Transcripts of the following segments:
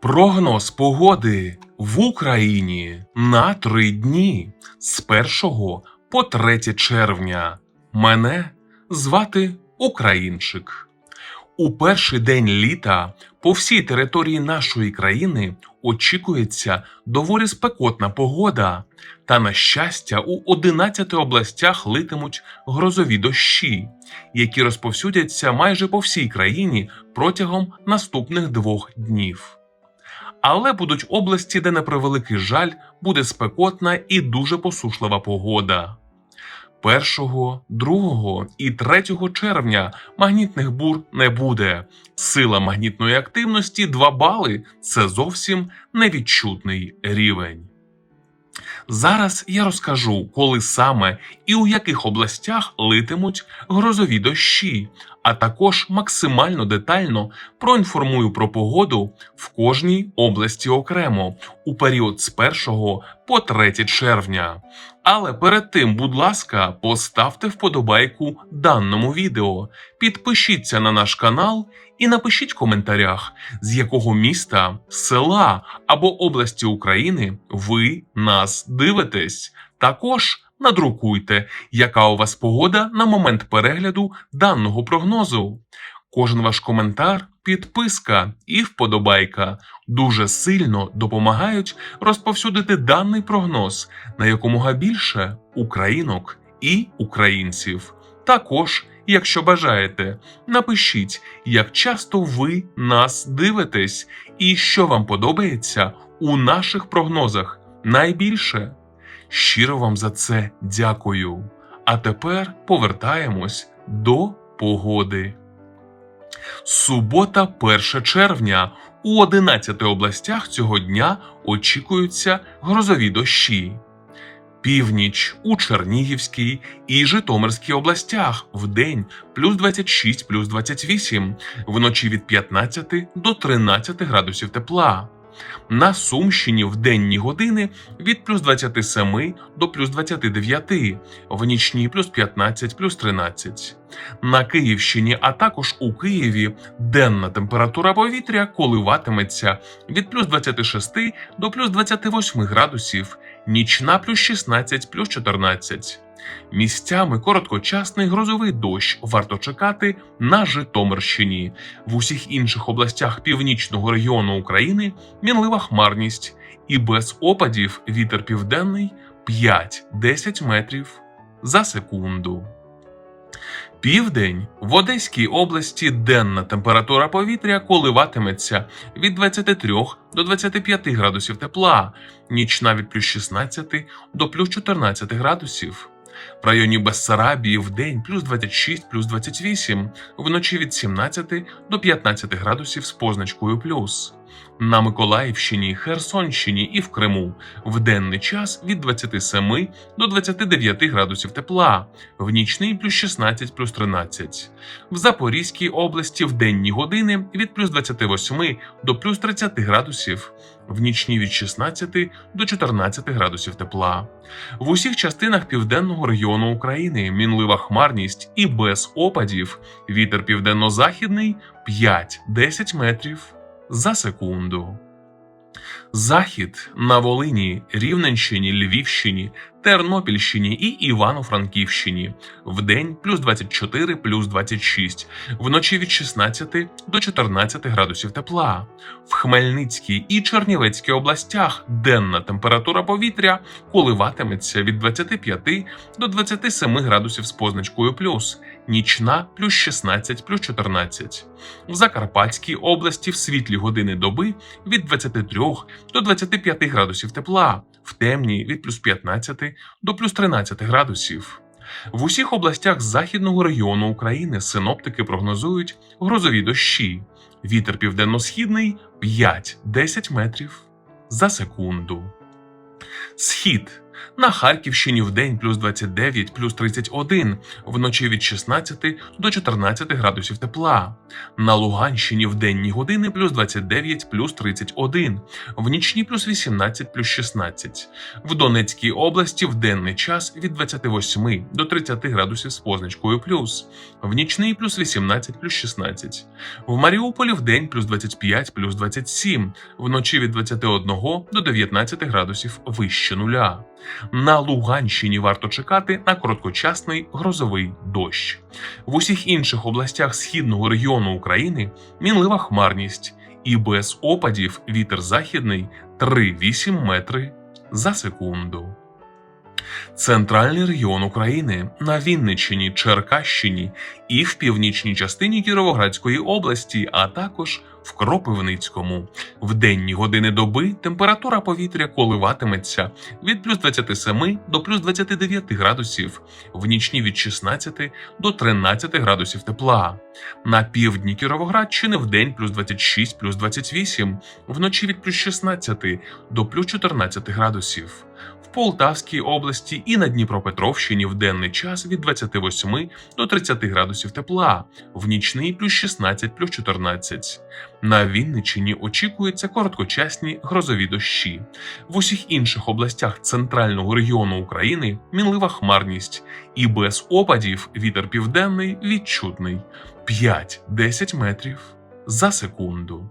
Прогноз погоди в Україні на три дні з 1 по 3 червня. Мене звати Українчик. У перший день літа по всій території нашої країни очікується доволі спекотна погода. Та, на щастя, у 11 областях литимуть грозові дощі, які розповсюдяться майже по всій країні протягом наступних двох днів. Але будуть області, де на превеликий жаль буде спекотна і дуже посушлива погода. 1, 2 і 3 червня магнітних бур не буде. Сила магнітної активності 2 бали це зовсім невідчутний рівень. Зараз я розкажу, коли саме і у яких областях литимуть грозові дощі, а також максимально детально проінформую про погоду в кожній області окремо у період з 1 по 3 червня. Але перед тим, будь ласка, поставте вподобайку даному відео, підпишіться на наш канал і напишіть в коментарях, з якого міста, села або області України ви нас дивитесь. Також надрукуйте, яка у вас погода на момент перегляду даного прогнозу. Кожен ваш коментар, підписка і вподобайка дуже сильно допомагають розповсюдити даний прогноз на якомога більше українок і українців. Також, якщо бажаєте, напишіть, як часто ви нас дивитесь і що вам подобається у наших прогнозах найбільше. Щиро вам за це дякую. А тепер повертаємось до погоди. Субота, 1 червня. У 11 областях цього дня очікуються грозові дощі. Північ у Чернігівській і Житомирській областях в день плюс 26 плюс 28, вночі від 15 до 13 градусів тепла. На Сумщині в денні години від плюс 27 до плюс 29, в нічні плюс 15 плюс 13. На Київщині, а також у Києві денна температура повітря коливатиметься від плюс 26 до плюс 28 градусів, нічна плюс 16 плюс 14. Місцями короткочасний грозовий дощ варто чекати на Житомирщині. В усіх інших областях північного регіону України мінлива хмарність і без опадів вітер південний 5-10 метрів за секунду. Південь в Одеській області денна температура повітря коливатиметься від 23 до 25 градусів тепла, нічна від плюс 16 до плюс 14 градусів. В районі Бессарабії в день плюс 26 плюс 28, вночі від 17 до 15 градусів з позначкою плюс. На Миколаївщині, Херсонщині і в Криму в денний час від 27 до 29 градусів тепла, в нічний плюс 16 плюс 13. В Запорізькій області в денні години від плюс 28 до плюс 30 градусів, в нічні від 16 до 14 градусів тепла. В усіх частинах південного регіону України мінлива хмарність і без опадів. Вітер південно-західний 5-10 метрів за секунду. Захід на Волині, Рівненщині, Львівщині, Тернопільщині і Івано-Франківщині. Вдень плюс 24, плюс 26, вночі від 16 до 14 градусів тепла. В Хмельницькій і Чернівецькій областях денна температура повітря коливатиметься від 25 до 27 градусів з позначкою плюс, нічна плюс 16 плюс 14. В Закарпатській області в світлі години доби від 23 до 25 градусів тепла, в темні від плюс 15 до плюс 13 градусів. В усіх областях західного регіону України синоптики прогнозують грозові дощі. Вітер південно-східний 5-10 метрів за секунду. Схід На Харківщині в день плюс 29, плюс 31, вночі від 16 до 14 градусів тепла. На Луганщині в денні години плюс 29, плюс 31, в нічні плюс 18, плюс 16. В Донецькій області в денний час від 28 до 30 градусів з позначкою плюс, в нічний плюс 18, плюс 16. В Маріуполі в день плюс 25, плюс 27, вночі від 21 до 19 градусів вище нуля. На Луганщині варто чекати на короткочасний грозовий дощ. В усіх інших областях східного регіону України мінлива хмарність і без опадів вітер західний 3,8 метри за секунду. Центральний регіон України на Вінниччині, Черкащині і в північній частині Кіровоградської області, а також в Кропивницькому. В денні години доби температура повітря коливатиметься від плюс 27 до плюс 29 градусів, в нічні від 16 до 13 градусів тепла. На півдні Кіровоградщини в день плюс 26, плюс 28, вночі від плюс 16 до плюс 14 градусів. Полтавській області і на Дніпропетровщині в денний час від 28 до 30 градусів тепла, в нічний плюс 16 плюс 14. На Вінниччині очікуються короткочасні грозові дощі. В усіх інших областях центрального регіону України мінлива хмарність, і без опадів вітер південний відчутний 5-10 метрів за секунду.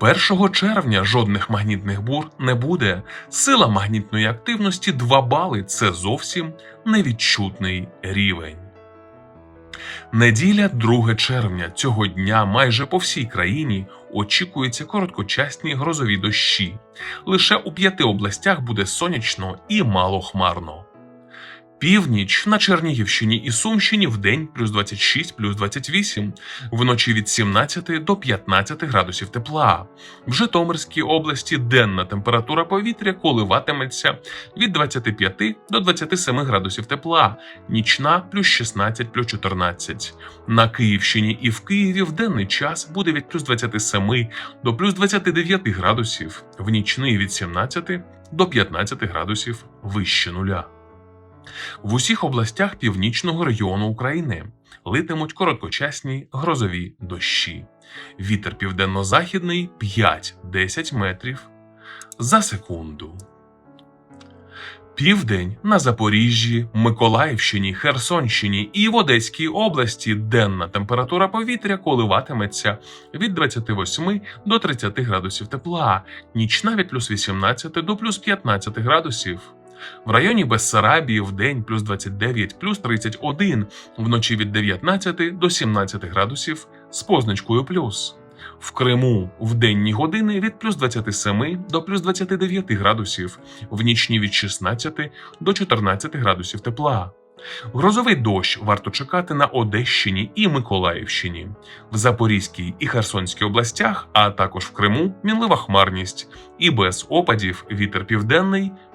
1 червня жодних магнітних бур не буде. Сила магнітної активності 2 бали це зовсім невідчутний рівень. Неділя 2 червня цього дня майже по всій країні очікуються короткочасні грозові дощі. Лише у п'яти областях буде сонячно і малохмарно. Північ на Чернігівщині і Сумщині в день плюс 26, плюс 28, вночі від 17 до 15 градусів тепла. В Житомирській області денна температура повітря коливатиметься від 25 до 27 градусів тепла, нічна плюс 16, плюс 14. На Київщині і в Києві в денний час буде від плюс 27 до плюс 29 градусів, в нічний від 17 до 15 градусів вище нуля. В усіх областях північного регіону України литимуть короткочасні грозові дощі. Вітер південно-західний 5-10 метрів за секунду. Південь на Запоріжжі, Миколаївщині, Херсонщині і в Одеській області денна температура повітря коливатиметься від 28 до 30 градусів тепла, нічна від плюс 18 до плюс 15 градусів. В районі Бессарабії в день плюс 29, плюс 31, вночі від 19 до 17 градусів з позначкою плюс. В Криму в денні години від плюс 27 до плюс 29 градусів, в нічні від 16 до 14 градусів тепла. Грозовий дощ варто чекати на Одещині і Миколаївщині, в Запорізькій і Херсонській областях, а також в Криму мінлива хмарність і без опадів вітер південний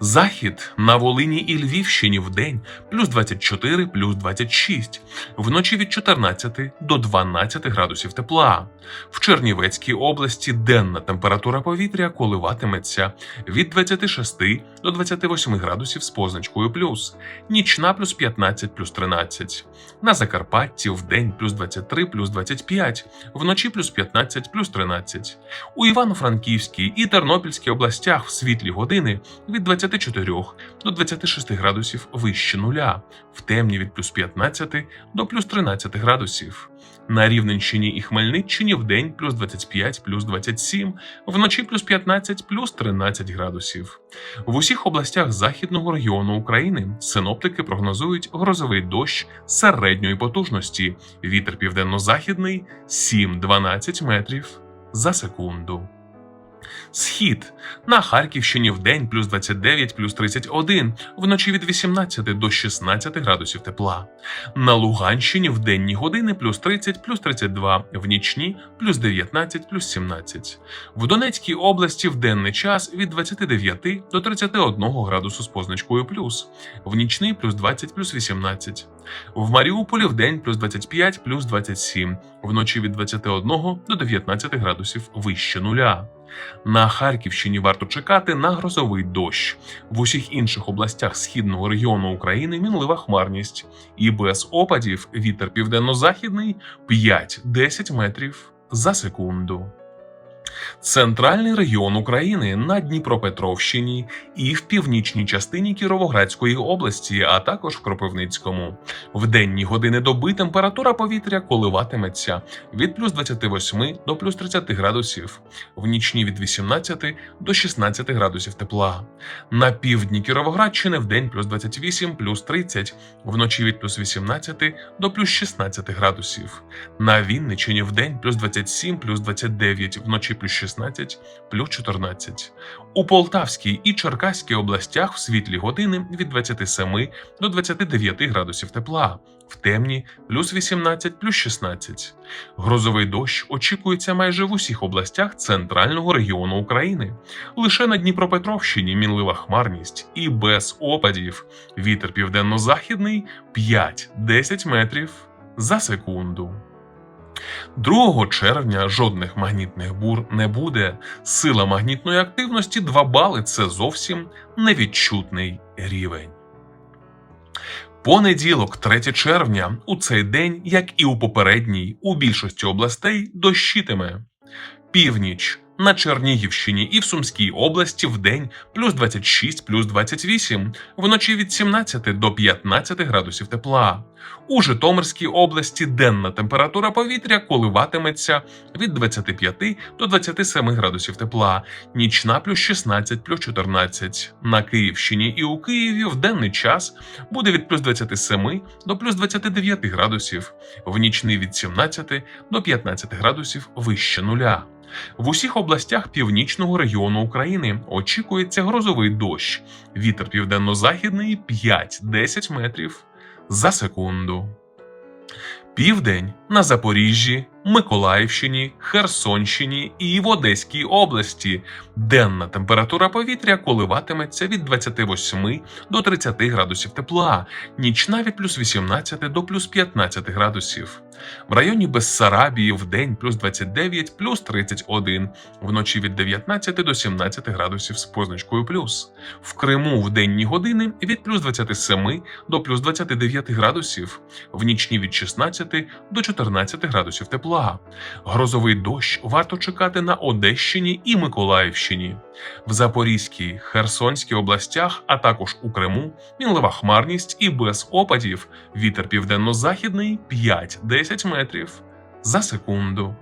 Захід на Волині і Львівщині в день плюс 24, плюс 26, вночі від 14 до 12 градусів тепла. В Чернівецькій області денна температура повітря коливатиметься від 26 до 28 градусів з позначкою плюс, нічна плюс 15, плюс 13. На Закарпатті в день плюс 23, плюс 25, вночі плюс 15, плюс 13. У Івано-Франківській і Тернопільській областях в світлі години 24 до 26 градусів вище нуля, в темні від плюс 15 до плюс 13 градусів. На Рівненщині і Хмельниччині в день плюс 25, плюс 27, вночі плюс 15, плюс 13 градусів. В усіх областях західного регіону України синоптики прогнозують грозовий дощ середньої потужності. Вітер південно-західний 7-12 метрів за секунду. Схід на Харківщині в день плюс 29, плюс 31, вночі від 18 до 16 градусів тепла. На Луганщині в денні години плюс 30, плюс 32, в нічні плюс 19, плюс 17. В Донецькій області в денний час від 29 до 31 градусу з позначкою плюс, в нічний плюс 20, плюс 18. В Маріуполі в день плюс 25, плюс 27, вночі від 21 до 19 градусів вище нуля. На Харківщині варто чекати на грозовий дощ. В усіх інших областях східного регіону України мінлива хмарність. І без опадів вітер південно-західний 5-10 метрів за секунду. Центральний регіон України на Дніпропетровщині і в північній частині Кіровоградської області, а також в Кропивницькому. В денні години доби температура повітря коливатиметься від плюс 28 до плюс 30 градусів, в нічні від 18 до 16 градусів тепла. На півдні Кіровоградщини в день плюс 28, плюс 30, вночі від плюс 18 до плюс 16 градусів. На Вінниччині в день плюс 27, плюс 29, вночі плюс 16, плюс 14. У Полтавській і Черкаській областях в світлі години від 27 до 29 градусів тепла, в темні плюс 18, плюс 16. Грозовий дощ очікується майже в усіх областях центрального регіону України. Лише на Дніпропетровщині мінлива хмарність і без опадів. Вітер південно-західний 5-10 метрів за секунду. 2 червня жодних магнітних бур не буде. Сила магнітної активності 2 бали це зовсім невідчутний рівень. Понеділок, 3 червня, у цей день, як і у попередній, у більшості областей дощитиме. Північ на Чернігівщині і в Сумській області в день плюс 26, плюс 28, вночі від 17 до 15 градусів тепла. У Житомирській області денна температура повітря коливатиметься від 25 до 27 градусів тепла, нічна плюс 16, плюс 14. На Київщині і у Києві в денний час буде від плюс 27 до плюс 29 градусів, в нічний від 17 до 15 градусів вище нуля. В усіх областях північного регіону України очікується грозовий дощ. Вітер південно-західний 5-10 метрів за секунду. Південь на Запоріжжі, Миколаївщині, Херсонщині і в Одеській області. Денна температура повітря коливатиметься від 28 до 30 градусів тепла, нічна від плюс 18 до плюс 15 градусів. В районі Бессарабії в день плюс 29, плюс 31, вночі від 19 до 17 градусів з позначкою плюс. В Криму в денні години від плюс 27 до плюс 29 градусів, в нічні від 16 до 14 градусів тепла. Грозовий дощ варто чекати на Одещині і Миколаївщині. В Запорізькій, Херсонській областях, а також у Криму мінлива хмарність і без опадів. Вітер південно-західний 5-10 метрів за секунду.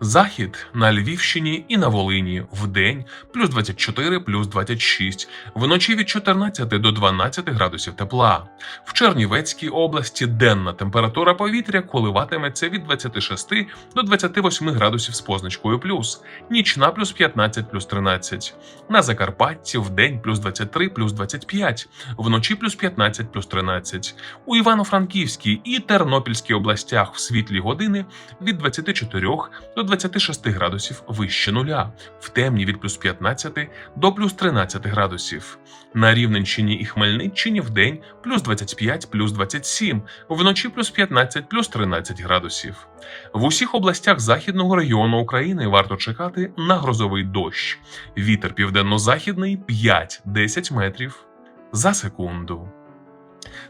Захід на Львівщині і на Волині в день плюс 24, плюс 26, вночі від 14 до 12 градусів тепла. В Чернівецькій області денна температура повітря коливатиметься від 26 до 28 градусів з позначкою плюс, нічна плюс 15, плюс 13. На Закарпатті в день плюс 23, плюс 25, вночі плюс 15, плюс 13. У Івано-Франківській і Тернопільській областях в світлі години від 24 до 26 градусів вище нуля, в темні від плюс 15 до плюс 13 градусів. На Рівненщині і Хмельниччині в день плюс 25, плюс 27, вночі плюс 15, плюс 13 градусів. В усіх областях західного регіону України варто чекати на грозовий дощ. Вітер південно-західний 5-10 метрів за секунду.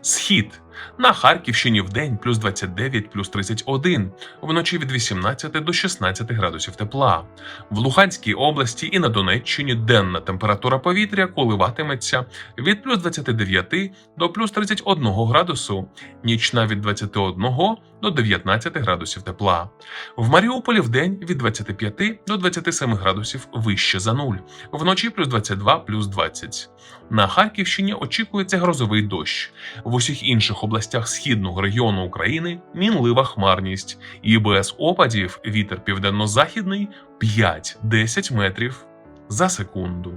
Схід на Харківщині в день плюс 29, плюс 31, вночі від 18 до 16 градусів тепла. В Луганській області і на Донеччині денна температура повітря коливатиметься від плюс 29 до плюс 31 градусу, нічна від 21 до 19 градусів тепла. В Маріуполі в день від 25 до 27 градусів вище за нуль, вночі плюс 22, плюс 20. На Харківщині очікується грозовий дощ. В усіх інших областях східного регіону України мінлива хмарність і без опадів вітер південно-західний 5-10 метрів за секунду.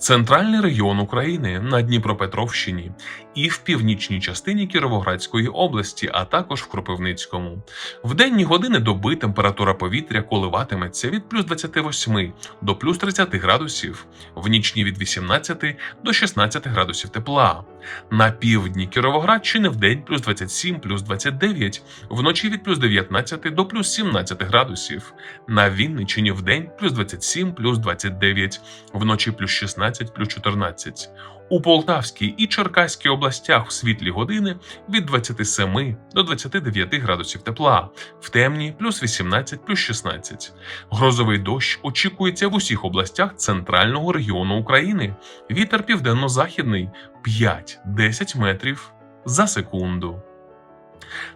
Центральний регіон України на Дніпропетровщині і в північній частині Кіровоградської області, а також в Кропивницькому. В денні години доби температура повітря коливатиметься від плюс 28 до плюс 30 градусів, в нічні від 18 до 16 градусів тепла. На півдні Кіровоградщини в день плюс 27, плюс 29, вночі від плюс 19 до плюс 17 градусів. На Вінниччині в день плюс 27, плюс 29, вночі плюс 16, плюс 14. У Полтавській і Черкаській областях в світлі години від 27 до 29 градусів тепла, в темні плюс 18, плюс 16. Грозовий дощ очікується в усіх областях центрального регіону України. Вітер південно-західний 5-10 метрів за секунду.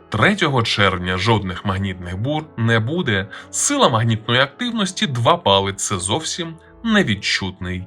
3 червня жодних магнітних бур не буде. Сила магнітної активності 2 бали це зовсім невідчутний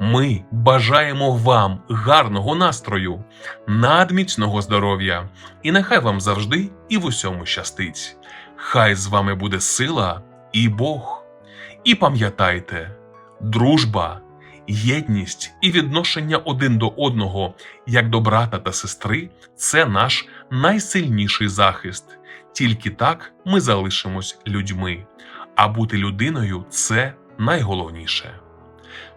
Ми бажаємо вам гарного настрою, надміцного здоров'я, і нехай вам завжди і в усьому щастить. Хай з вами буде сила і Бог. І пам'ятайте, дружба, єдність і відношення один до одного, як до брата та сестри, це наш найсильніший захист. Тільки так ми залишимось людьми, а бути людиною це найголовніше.